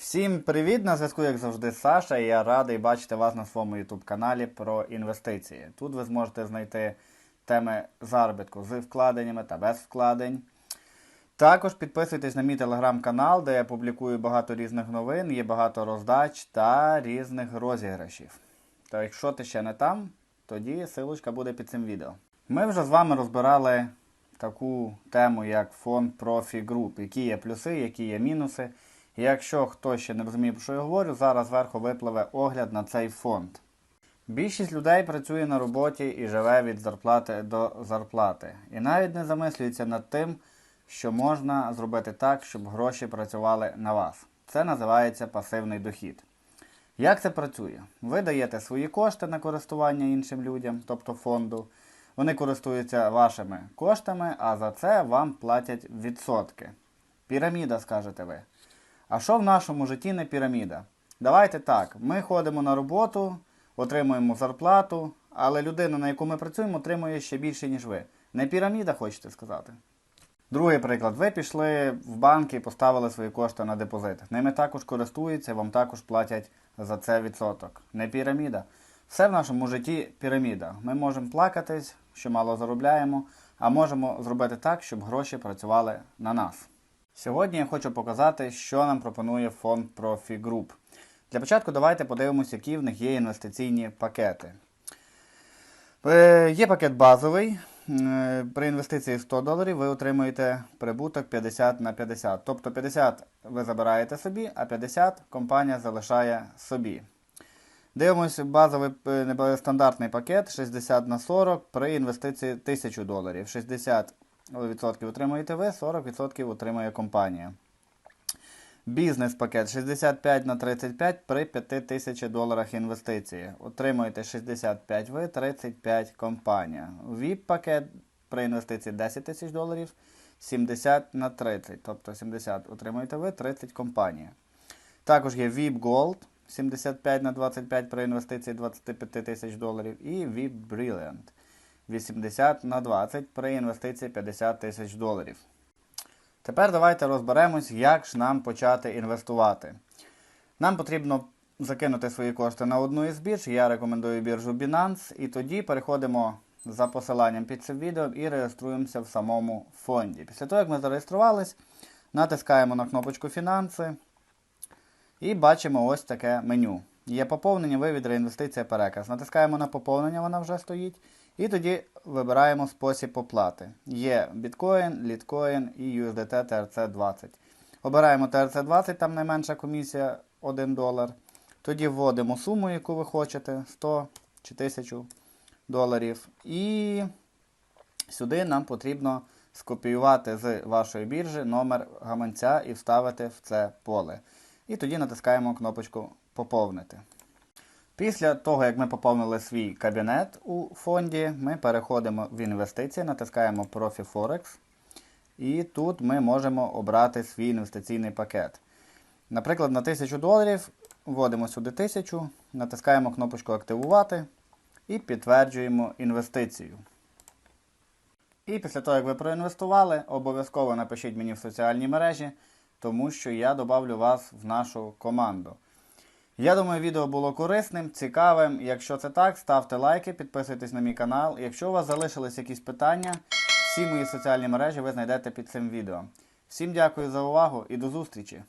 Всім привіт! На зв'язку, як завжди, Саша, і я радий бачити вас на своєму YouTube каналі про інвестиції. Тут ви зможете знайти теми заробітку з вкладеннями та без вкладень. Також підписуйтесь на мій телеграм-канал, де я публікую багато різних новин, є багато роздач та різних розіграшів. Та якщо ти ще не там, тоді силочка буде під цим відео. Ми вже з вами розбирали таку тему, як фонд Profi Group, які є плюси, які є мінуси. Якщо хтось ще не розуміє, про що я говорю, зараз зверху випливе огляд на цей фонд. Більшість людей працює на роботі і живе від зарплати до зарплати. І навіть не замислюється над тим, що можна зробити так, щоб гроші працювали на вас. Це називається пасивний дохід. Як це працює? Ви даєте свої кошти на користування іншим людям, тобто фонду. Вони користуються вашими коштами, а за це вам платять відсотки. Піраміда, скажете ви. А що в нашому житті не піраміда? Давайте так, ми ходимо на роботу, отримуємо зарплату, але людина, на яку ми працюємо, отримує ще більше, ніж ви. Не піраміда, хочете сказати? Другий приклад. Ви пішли в банк і поставили свої кошти на депозит. Ними також користуються, вам також платять за це відсоток. Не піраміда. Все в нашому житті піраміда. Ми можемо плакатись, що мало заробляємо, а можемо зробити так, щоб гроші працювали на нас. Сьогодні я хочу показати, що нам пропонує фонд Profi Group. Для початку давайте подивимося, які в них є інвестиційні пакети. Е, Є пакет базовий. Е, При інвестиції 100 доларів ви отримуєте прибуток 50 на 50. Тобто 50 ви забираєте собі, а 50 компанія залишає собі. Дивимося базовий е, стандартний пакет 60 на 40 при інвестиції 1000 доларів. 60% отримуєте ви, 40% отримує компанія. Бізнес-пакет 65 на 35 при 5000 доларах інвестиції. Отримуєте 65 ви, 35 компанія. VIP-пакет при інвестиції 10 тисяч доларів 70 на 30. Тобто 70 отримуєте ви, 30 компанія. Також є VIP Gold 75 на 25 при інвестиції 25 тисяч доларів. І VIP Brilliant 80 на 20 при інвестиції 50 тисяч доларів. Тепер давайте розберемось, як ж нам почати інвестувати. Нам потрібно закинути свої кошти на одну із бірж. Я рекомендую біржу Binance. І тоді переходимо за посиланням під цим відео і реєструємося в самому фонді. Після того, як ми зареєструвались, натискаємо на кнопочку Фінанси і бачимо ось таке меню. Є поповнення, вивід, реінвестиція, переказ. Натискаємо на поповнення, вона вже стоїть. І тоді вибираємо спосіб оплати. Є біткоін, літкоін і USDT TRC20. Обираємо TRC20, там найменша комісія 1 долар. Тоді вводимо суму, яку ви хочете, 100 чи 1000 доларів. І сюди нам потрібно скопіювати з вашої біржі номер гаманця і вставити в це поле. І тоді натискаємо кнопочку Поповнити. Після того, як ми поповнили свій кабінет у фонді, ми переходимо в інвестиції, натискаємо Profi Forex. І тут ми можемо обрати свій інвестиційний пакет. Наприклад, на 1000 доларів вводимо сюди 1000, натискаємо кнопочку Активувати і підтверджуємо інвестицію. І після того, як ви проінвестували, обов'язково напишіть мені в соціальній мережі, тому що я добавлю вас в нашу команду. Я думаю, відео було корисним, цікавим. Якщо це так, ставте лайки, підписуйтесь на мій канал. Якщо у вас залишились якісь питання, всі мої соціальні мережі ви знайдете під цим відео. Всім дякую за увагу і до зустрічі!